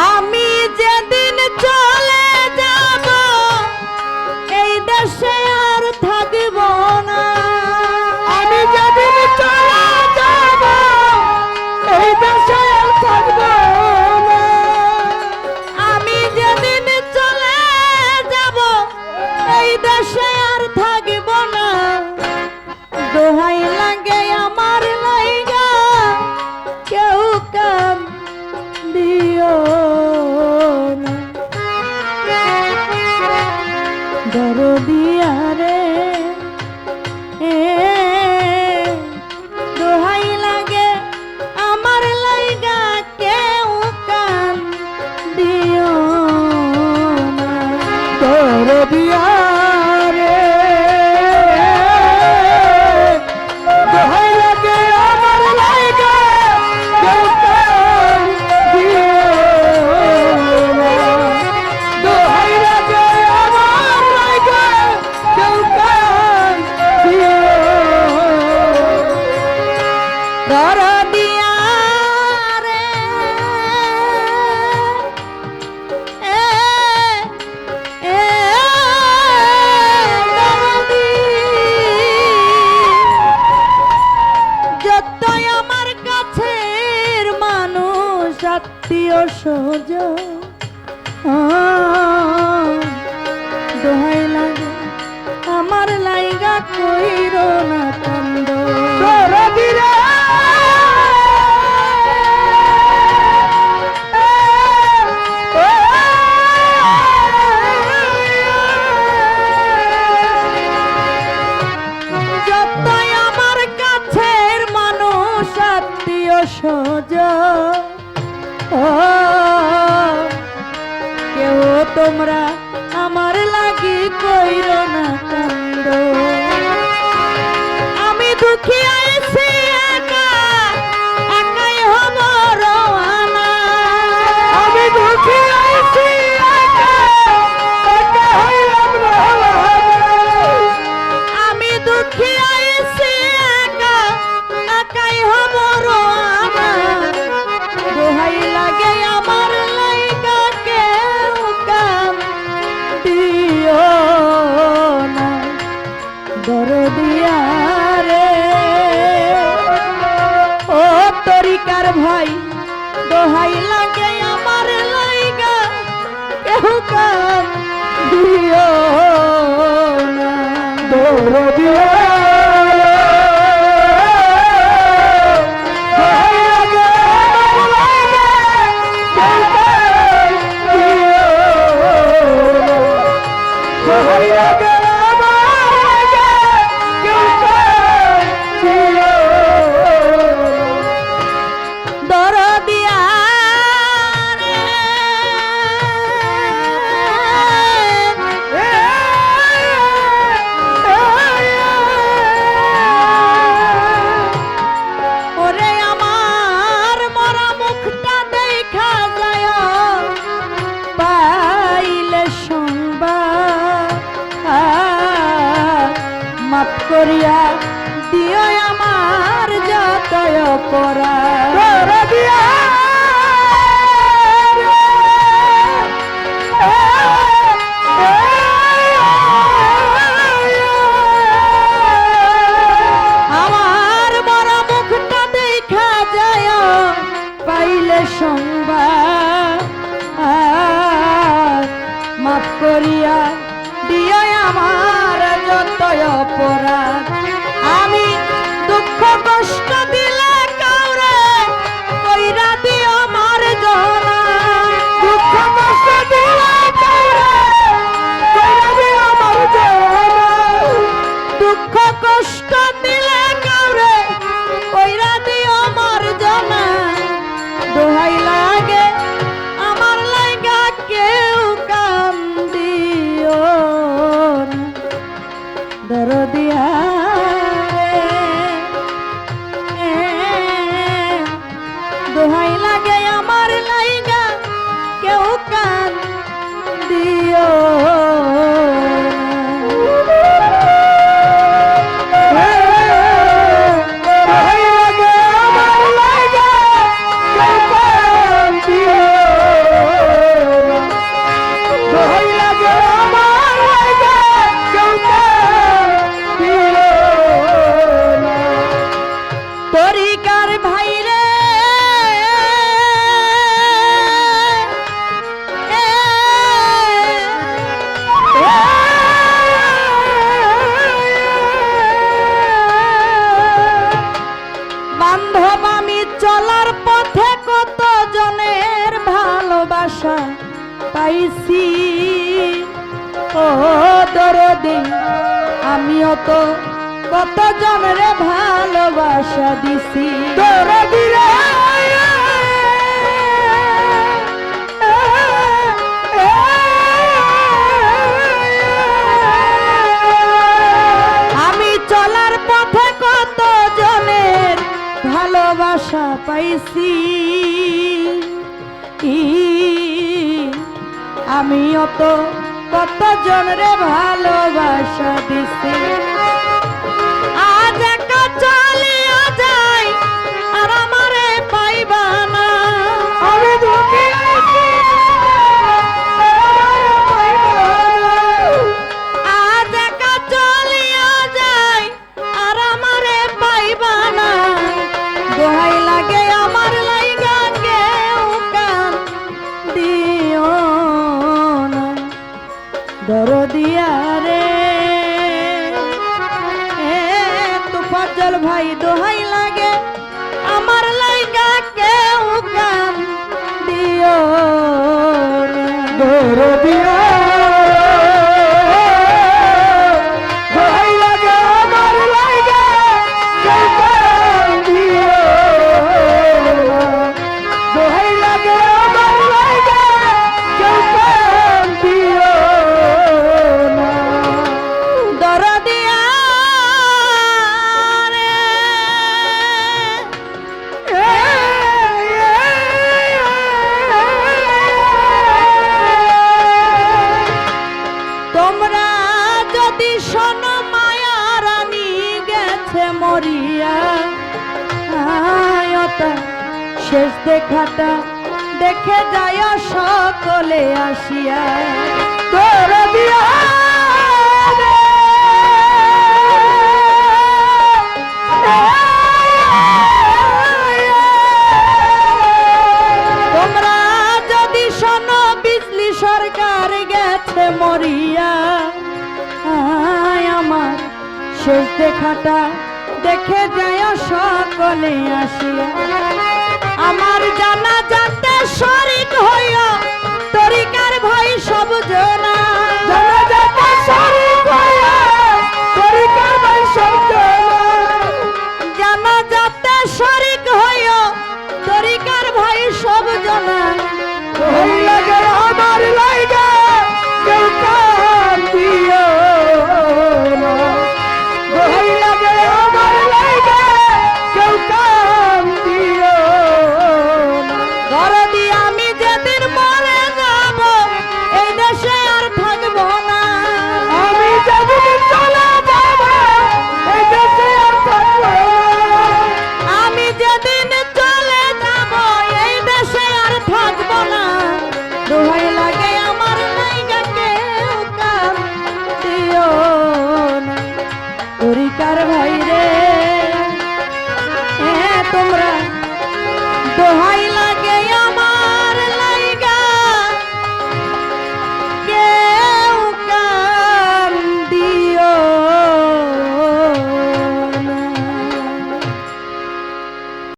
আমি যেদিন চলে দরদিয়া আত্মীয় সহজ। দোহাই লাগে আমার লাইগা কইর না কেউ তোমরা আমার লাগি কইর না দরদিয়া রে ও তরিকার ভাই দোহাই লাগে আমার লাইগা কেহ কান দিও না। দরদিয়া পরা আমার মরা মুখটা দেখা যায় পাইলে সংবাদ। মাফ করিয়া পাইছি। ও দরদি আমিও তো কত জনরে ভালোবাসা দিছি। দরদি রে। ভালোবাসা পাইছি। আমিও তো কতজন রে ভালোবাসা দিছি? দোহাই আজ দেখাটা দেখে যায় সকলে আসিয়া, তোর তোমরা যদি শোনো, বিজলি সরকার গেছে মরিয়া। আমার শেষ দেখাটা দেখে যায় সকলে আসিয়া। আমার জানা যাতে শরিক হইয়া